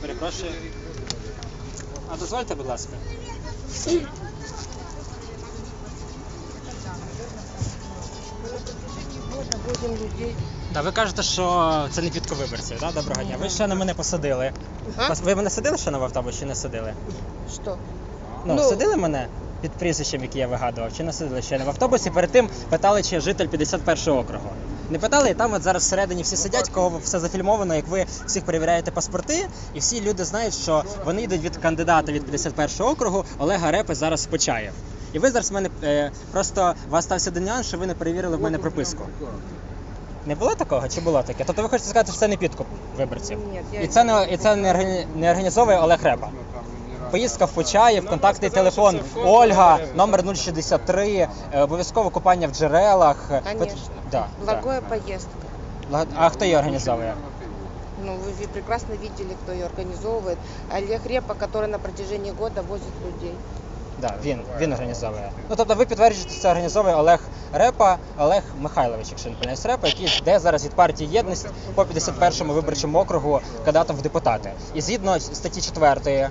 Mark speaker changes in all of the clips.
Speaker 1: Перепрошую. А дозвольте, будь ласка. Так, ви кажете, що це не підко виборців, да? Доброго дня. Ви ще на мене посадили.
Speaker 2: А?
Speaker 1: Ви мене садили ще на автобус чи не садили?
Speaker 2: Что?
Speaker 1: Ну,
Speaker 2: Ну.
Speaker 1: садили мене під прізвищем, яке я вигадував, чи не садили ще не в автобусі. Перед тим питали, чи я житель 51 округу. Не питали, і там от зараз всередині всі сидять, кого все зафільмовано, як ви всіх перевіряєте паспорти, і всі люди знають, що вони йдуть від кандидата від 51 округу Олега Репи зараз Почаєв. І ви зараз в мене е, просто у вас стався нюанс, що ви не перевірили в мене прописку. Не було такого чи було таке? Тобто ви хочете сказати, що це не підкуп виборців?
Speaker 2: Нет, я
Speaker 1: І це не і це не, органі- не організовує Олег Репа Поїздка в Почаїв, контактний телефон Ольга, номер 063, е, обов'язково купання в джерелах. е,
Speaker 2: Конечно.
Speaker 1: пот- Да,
Speaker 2: Благая поездка.
Speaker 1: да. А хто її організовує?
Speaker 2: Ну, вы ви- прекрасно видели, кто ее организовывает. Олег Репа, который на протяжении года возит людей.
Speaker 1: Да, він, він організовує. Ну тобто ви підтверджуєте, що це організовує Олег Репа, Олег Михайлович, якщо не помиляюсь, Репа, який йде зараз від партії єдність по 51-му виборчому округу кандидатом в депутати. І згідно статті 4,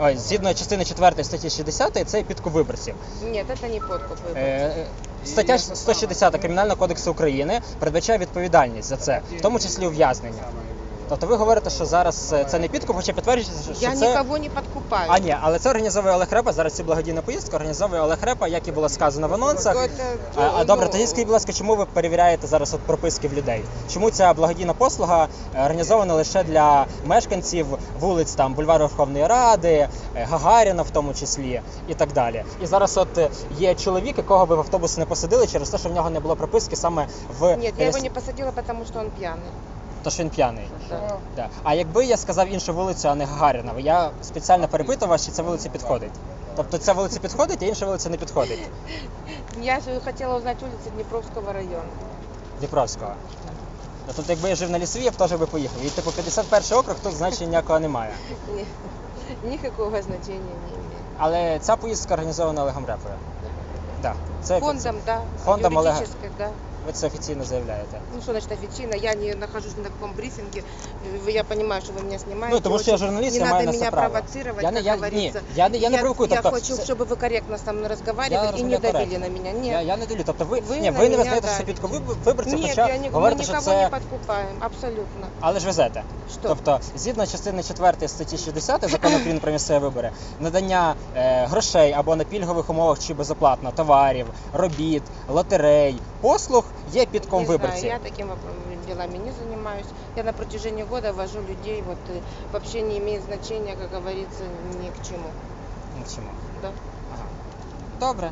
Speaker 1: ой, згідно частини 4 статті 60, це підкуп виборців.
Speaker 2: Нет, это не подкуп. выборцев.
Speaker 1: Е, Стаття 160 Кримінального кодексу України передбачає відповідальність за це, в тому числі ув'язнення. Тобто ви говорите, що зараз е, це не підкуп, хоча підтверджується, що
Speaker 2: Я
Speaker 1: це...
Speaker 2: никого не подкупаю.
Speaker 1: А ні, але це організовує Олег Репа. Зараз цю благодійну поїздку організовує Олег Репа, як і було сказано в анонсах.
Speaker 2: Это,
Speaker 1: А, а добре,
Speaker 2: ну,
Speaker 1: тоді скажіть, будь ласка, чому ви перевіряєте зараз от прописки в людей? Чому ця благодійна послуга е, організована лише для мешканців вулиць там бульвару Верховної Ради, е, Гагаріна в тому числі і так далі? І зараз от е, є чоловік, якого ви в автобус не посадили через те, що в нього не було прописки саме в
Speaker 2: Нет, я его не посадила, потому что он пьяный.
Speaker 1: То, що він п'яний.
Speaker 2: Да.
Speaker 1: Да. А якби я сказав іншу вулицю, а не Гагаріна, я спеціально перепитував чи ця вулиця підходить. Тобто ця вулиця підходить, а інша вулиця не підходить.
Speaker 2: Я же хотела узнать улицы Днепровского района.
Speaker 1: Дніпровського. Ну, Тобто, якби я жив на лісові, я б теж би поїхав. І типу 51 округ тут значення ніякого немає.
Speaker 2: Ни- Никакого значения не имеет.
Speaker 1: Але ця поїздка організована Олегом Репою. Да. Це
Speaker 2: Фондом, да.
Speaker 1: Фондом Олега.
Speaker 2: Да.
Speaker 1: Ви це офіційно заявляєте.
Speaker 2: Ну что значит официально? Я не нахожусь ни на каком брифинге. Вы- Я понимаю, что вы меня снимаете.
Speaker 1: Ну, тому що я
Speaker 2: Очень-
Speaker 1: журналіст,
Speaker 2: Не
Speaker 1: я маю
Speaker 2: надо
Speaker 1: на це
Speaker 2: меня
Speaker 1: право.
Speaker 2: провоцировать,
Speaker 1: Я не-
Speaker 2: как
Speaker 1: я- ні,
Speaker 2: говорится.
Speaker 1: я не- я не провокую,
Speaker 2: Я
Speaker 1: тобто
Speaker 2: хочу,
Speaker 1: це-
Speaker 2: чтобы вы корректно со мной
Speaker 1: Я
Speaker 2: разговаривали и не
Speaker 1: розмовляю
Speaker 2: давили
Speaker 1: коректно.
Speaker 2: на меня. Нет.
Speaker 1: Я, я не ділю. Тобто ви,
Speaker 2: Ви
Speaker 1: ні,
Speaker 2: на
Speaker 1: ви не
Speaker 2: мене
Speaker 1: визнаєте, що це
Speaker 2: давите.
Speaker 1: підкуп виборців,
Speaker 2: Нет,
Speaker 1: хоча
Speaker 2: я ни- мы
Speaker 1: говорите, що
Speaker 2: никого не
Speaker 1: це.
Speaker 2: подкупаем. Абсолютно.
Speaker 1: Але ж везете.
Speaker 2: Что?
Speaker 1: Тобто, згідно частини 4 статті 60 закону України про місцеві вибори, надання е, грошей або на пільгових умовах чи безоплатно товарів, робіт, лотерей, послуг є підком
Speaker 2: не знаю,
Speaker 1: виборців.
Speaker 2: я такими воп- делами не занимаюсь. Я на протяжении года вожу людей, вот э, вообще не имеет значения, как говорится, ни к чему.
Speaker 1: Ні к чому.
Speaker 2: Да.
Speaker 1: Ага. Добре,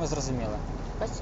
Speaker 1: ми зрозуміли.
Speaker 2: Спасибо.